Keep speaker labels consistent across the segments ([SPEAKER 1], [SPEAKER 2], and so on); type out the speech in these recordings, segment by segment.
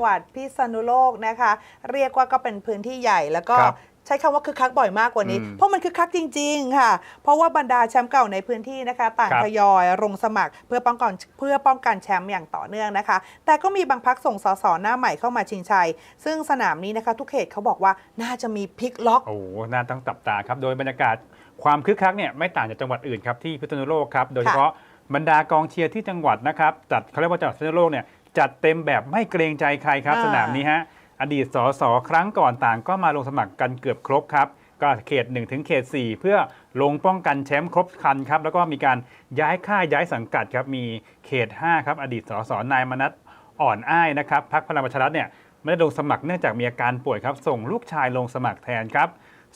[SPEAKER 1] งหวัดพิษณุโลกนะคะ เรียกว่าก็เป็นพื้นที่ใหญ่แล้วก็
[SPEAKER 2] ครับ
[SPEAKER 1] ใช้คำว่าคึกคักบ่อยมากกว่านี้
[SPEAKER 2] อืม
[SPEAKER 1] เพราะมันคึกคักจริง ๆ ค่ะ เพราะว่าบรรดาแชมป์เก่าในพื้นที่นะคะ ต่าง
[SPEAKER 2] ครับ
[SPEAKER 1] ทยอยลงสมัครเพื่อป้องกันเพื่อป้องกันแชมป์อย่างต่อเนื่องนะคะ แต่ก็มีบางพักส่งสสหน้าใหม่เข้ามาชิงชัย ซึ่งสนามนี้นะคะ ทุกเขตเขาบอกว่าน่าจะมีพลิกล็อก
[SPEAKER 2] โอ้โหน่าต้องจับตาครับ โดยบรรยากาศความคึกคักเนี่ยไม่ต่างจากจังหวัดอื่นครับที่พิษณุโลกครับ โดยเฉพาะบรรดากองเชียร์ที่จังหวัดนะครับจัดเขาเรียกว่าจังหวัดพิษณุโลกเนี่ย จัดเต็มแบบไม่เกรงใจใครครับ
[SPEAKER 1] อ่า
[SPEAKER 2] สนามนี้ฮะอดีตสสครั้งก่อนต่างก็มาลงสมัครกันเกือบครบครับ ก็เขต 1 ถึงเขต 4 เพื่อลงป้องกันแชมป์ครบครันครับ แล้วก็มีการย้ายค่ายย้ายสังกัดครับ มีเขต 5 ครับ อดีตสสนายมนัสอ่อนอ้ายนะครับพักพลังประชารัฐเนี่ยไม่ได้ลงสมัครเนื่องจากมีอาการป่วยครับ ส่งลูกชายลงสมัครแทนครับ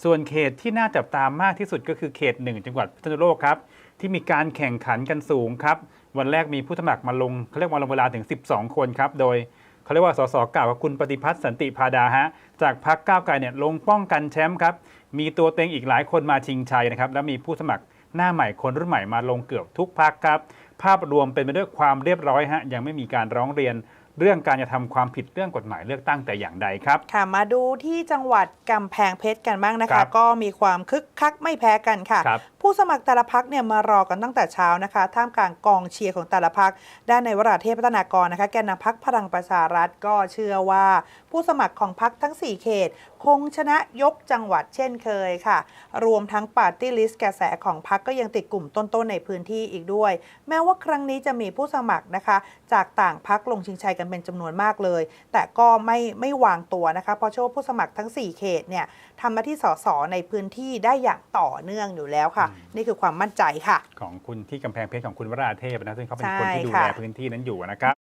[SPEAKER 2] ส่วนเขตที่น่าจับตามมากที่สุดก็คือเขต 1 จังหวัดพิษณุโลกครับ ที่มีการแข่งขันกันสูงครับ วันแรกมีผู้สมัครมาลงเขาเรียกว่าลงเวลาถึง 12 คนครับ โดยเขาเรียกว่าสสเก่ากับคุณปฏิพัฒน์สันติพาดาฮะจากพรรคก้าวไกลเนี่ยลงป้องกันแชมป์ครับ มีตัวเต็งอีกหลายคนมาชิงชัยนะครับ แล้วมีผู้สมัครหน้าใหม่คนรุ่นใหม่มาลงเกือบทุกพรรคครับ ภาพรวมเป็นไปด้วยความเรียบร้อยฮะยังไม่มีการร้องเรียน เรื่องการจะทำความผิดเรื่องกฎหมายเลือกตั้งแต่อย่างใดครับ
[SPEAKER 1] ค่ะ มาดูที่จังหวัดกำแพงเพชรกันบ้างนะ
[SPEAKER 2] ครั
[SPEAKER 1] คะ
[SPEAKER 2] บ
[SPEAKER 1] ก็มีความคึกคักไม่แพ้กันค่ะ
[SPEAKER 2] ครับ
[SPEAKER 1] ผู้สมัครแต่ละพักเนี่ยมารอกันตั้งแต่เช้านะคะ ท่ามกลางกองเชียร์ของแต่ละพักด้านในวราเทพพัฒนากรนะคะ แกนนำพักพลังประชารัฐก็เชื่อว่า ผู้สมัครของพักทั้ง 4 เขต คงชนะยกจังหวัดเช่นเคยค่ะ รวมทั้งปาร์ตี้ลิสต์กระแสของพักก็ยังติดกลุ่มต้นๆในพื้นที่อีกด้วย แม้ว่าครั้งนี้จะมีผู้สมัครนะคะ จากต่างพักลงชิงชัยกันเป็นจำนวนมากเลย แต่ก็ไม่ไม่วางตัวนะคะเพราะเชื่อว่าผู้สมัครทั้ง 4 เขตเนี่ยทำหน้าที่สสในพื้นที่ได้อย่างต่อเนื่องอยู่แล้วค่ะ นี่คือความมั่นใจค่ะ
[SPEAKER 2] ของคุณที่กำแพงเพชรของคุณวราเทพนะซึ่งเขาเป็นคนที่ดู
[SPEAKER 1] ใช่
[SPEAKER 2] แล
[SPEAKER 1] ค่ะ
[SPEAKER 2] พื้นที่นั้นอยู่นะครับ